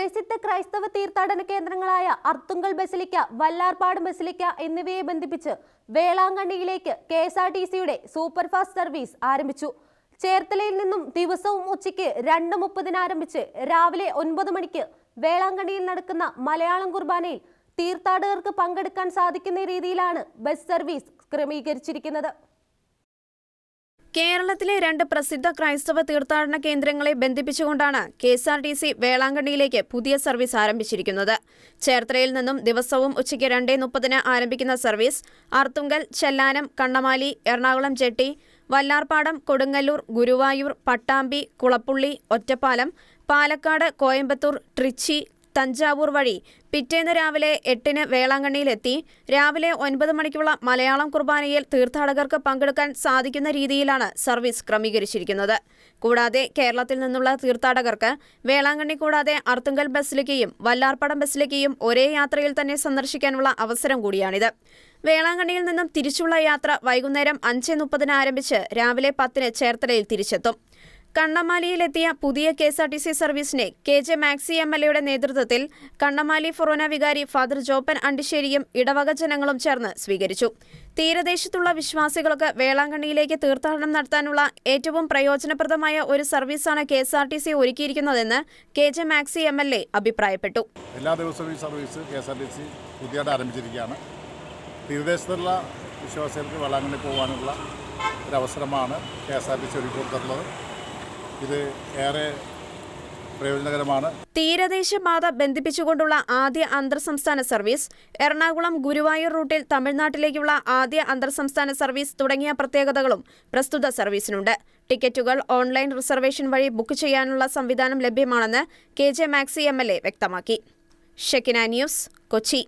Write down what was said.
പ്രസിദ്ധ ക്രൈസ്തവ തീർത്ഥാടന കേന്ദ്രങ്ങളായ അർത്തുങ്കൽ ബസിലിക്ക വല്ലാർപാട് ബസിലിക്ക എന്നിവയെ ബന്ധിപ്പിച്ച് വേളാങ്കണ്ണിയിലേക്ക് കെ എസ് ആർ ടി സിയുടെ സൂപ്പർഫാസ്റ്റ് സർവീസ് ആരംഭിച്ചു. ചേർത്തലയിൽ നിന്നും ദിവസവും ഉച്ചയ്ക്ക് രണ്ട് മുപ്പതിന് ആരംഭിച്ച് രാവിലെ ഒൻപത് മണിക്ക് വേളാങ്കണ്ണിയിൽ നടക്കുന്ന മലയാളം കുർബാനയിൽ തീർത്ഥാടകർക്ക് പങ്കെടുക്കാൻ സാധിക്കുന്ന രീതിയിലാണ് ബസ് സർവീസ് ക്രമീകരിച്ചിരിക്കുന്നത്. കേരളത്തിലെ രണ്ട് പ്രസിദ്ധ ക്രൈസ്തവ തീർത്ഥാടന കേന്ദ്രങ്ങളെ ബന്ധിപ്പിച്ചുകൊണ്ടാണ് K S R T C വേളാങ്കണ്ണിയിലേക്ക് പുതിയ സർവീസ് ആരംഭിച്ചിരിക്കുന്നത്. ചേർത്തലയിൽ നിന്നും ദിവസവും ഉച്ചയ്ക്ക് രണ്ടേ മുപ്പതിന് ആരംഭിക്കുന്ന സർവീസ് അർത്തുങ്കൽ ചെല്ലാനം കണ്ണമാലി എറണാകുളം ജെട്ടി വല്ലാർപാടം കൊടുങ്ങല്ലൂർ ഗുരുവായൂർ പട്ടാമ്പി കുളപ്പുള്ളി ഒറ്റപ്പാലം പാലക്കാട് കോയമ്പത്തൂർ ട്രിച്ചി തഞ്ചാവൂർ വഴി പിറ്റേന്ന് രാവിലെ എട്ടിന് വേളാങ്കണ്ണിയിലെത്തി. രാവിലെ ഒൻപത് മണിക്കുള്ള മലയാളം കുർബാനയിൽ തീർത്ഥാടകർക്ക് പങ്കെടുക്കാൻ സാധിക്കുന്ന രീതിയിലാണ് സർവീസ് ക്രമീകരിച്ചിരിക്കുന്നത്. കൂടാതെ കേരളത്തിൽ നിന്നുള്ള തീർത്ഥാടകർക്ക് വേളാങ്കണ്ണി കൂടാതെ അർത്തുങ്കൽ ബസ്സിലേക്കും വല്ലാർപ്പടം ബസ്സിലേക്കും ഒരേ യാത്രയിൽ തന്നെ സന്ദർശിക്കാനുള്ള അവസരം കൂടിയാണിത്. വേളാങ്കണ്ണിയിൽ നിന്നും തിരിച്ചുള്ള യാത്ര വൈകുന്നേരം അഞ്ച് മുപ്പതിന് ആരംഭിച്ച് രാവിലെ പത്തിന് ചേർത്തലയിൽ തിരിച്ചെത്തും. കണ്ണമാലിയിലെത്തിയ പുതിയ K S R T C സർവീസിനെ K J Maxi M L എയുടെ നേതൃത്വത്തിൽ കണ്ണമാലി ഫൊറോന വികാരി ഫാദർ ജോപ്പൻ അണ്ടിശ്ശേരിയും ഇടവക ജനങ്ങളും ചേർന്ന് സ്വീകരിച്ചു. തീരദേശത്തുള്ള വിശ്വാസികൾക്ക് വേളാങ്കണ്ണിയിലേക്ക് തീർത്ഥാടനം നടത്താനുള്ള ഏറ്റവും പ്രയോജനപ്രദമായ ഒരു സർവീസാണ് K S R T C ഒരുക്കിയിരിക്കുന്നതെന്ന് K J Maxi M L A അഭിപ്രായപ്പെട്ടു. എല്ലാ ദിവസവും ഈ service K S R T C പുതിയതായിട്ട് ആരംഭിച്ചിരിക്കുകയാണ്. തീരദേശത്തുള്ള വിശ്വാസികൾക്ക് വേളാങ്കണ്ണി പോകാനുള്ള ഒരവസരമാണ് K S R T C ഒരുക്കി കൊടുത്തിട്ടുള്ളത് ഇത് ഏറെ പ്രയോജനകരമാണ്. തീരദേശ പാത ബന്ധിപ്പിച്ചുകൊണ്ടുള്ള ആദ്യ അന്തർ സംസ്ഥാന സർവീസ് എറണാകുളം ഗുരുവായൂർ റൂട്ടിൽ തമിഴ്നാട്ടിലേക്കുള്ള ആദ്യ അന്തർ സംസ്ഥാന സർവീസ് തുടങ്ങിയ പ്രത്യേകതകളും പ്രസ്തുത സർവീസിനുണ്ട്. ടിക്കറ്റുകൾ ഓൺലൈൻ റിസർവേഷൻ വഴി ബുക്ക് ചെയ്യാനുള്ള സംവിധാനം ലഭ്യമാണെന്ന് K J Maxi M L A വ്യക്തമാക്കി. Shekinah news Kochi.